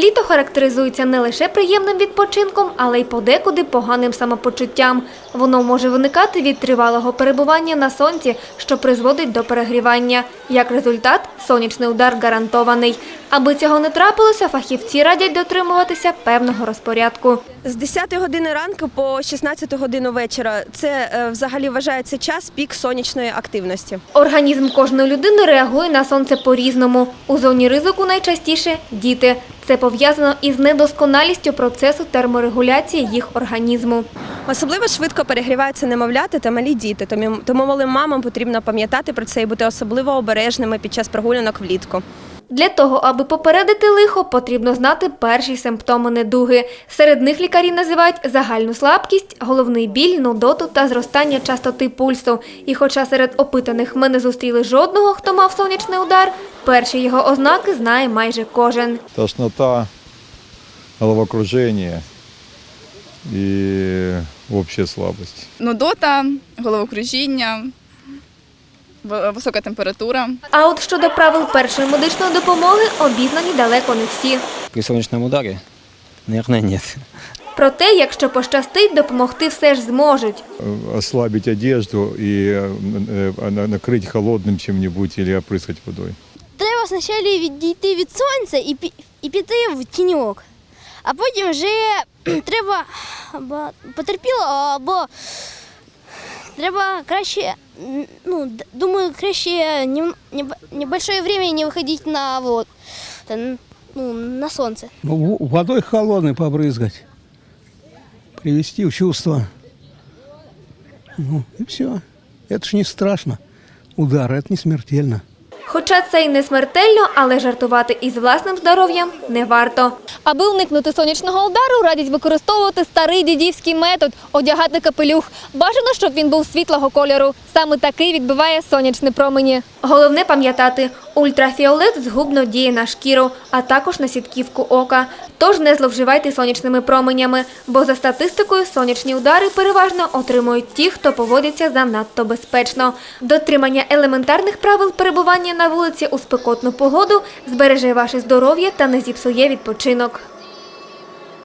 Літо характеризується не лише приємним відпочинком, але й подекуди поганим самопочуттям. Воно може виникати від тривалого перебування на сонці, що призводить до перегрівання. Як результат, сонячний удар гарантований. Аби цього не трапилося, фахівці радять дотримуватися певного розпорядку. З 10 години ранку по 16 годину вечора це е, взагалі вважається час пік сонячної активності. Організм кожної людини реагує на сонце по-різному. У зоні ризику найчастіше діти. Це пов'язано із недосконалістю процесу терморегуляції їх організму. Особливо швидко перегріваються немовляти та малі діти. Тому, малим мамам потрібно пам'ятати про це і бути особливо обережними під час прогулянок влітку. Для того, аби попередити лихо, потрібно знати перші симптоми недуги. Серед них лікарі називають загальну слабкість, головний біль, нудоту та зростання частоти пульсу. І хоча серед опитаних ми не зустріли жодного, хто мав сонячний удар, перші його ознаки знає майже кожен. тошнота, головокружение и общая слабость. нудота, головокружіння, висока температура. А от щодо правил першої медичної допомоги обізнані далеко не всі. При солнечном ударе? Наверное, нет. Проте, якщо пощастить, допомогти все ж зможуть. Э, Ослабить одежду и э, э, на- накрыть холодным чем-нибудь или опрыскать водой. Треба спочатку відійти від сонця і, пі- і піти в тіньок. А потім вже треба або потерпіло, або треба краще, ну, думаю, краще нем- неб- небольшое время не виходити на вот, ну, на сонце. Ну, водой холодной побрызгать, привести в чувство. Ну, и все. Это ж не страшно. Удар, это не смертельно. Хоча це й не смертельно, але жартувати із власним здоров'ям не варто. Аби уникнути сонячного удару, радять використовувати старий дідівський метод одягати капелюх. Бажано, щоб він був світлого кольору. Саме такий відбиває сонячні промені. Головне пам'ятати, ультрафіолет згубно діє на шкіру, а також на сітківку ока. Тож не зловживайте сонячними променями, бо за статистикою сонячні удари переважно отримують ті, хто поводиться занадто безпечно. Дотримання елементарних правил перебування на вулиці у спекотну погоду збереже ваше здоров'я та не зіпсує відпочинок.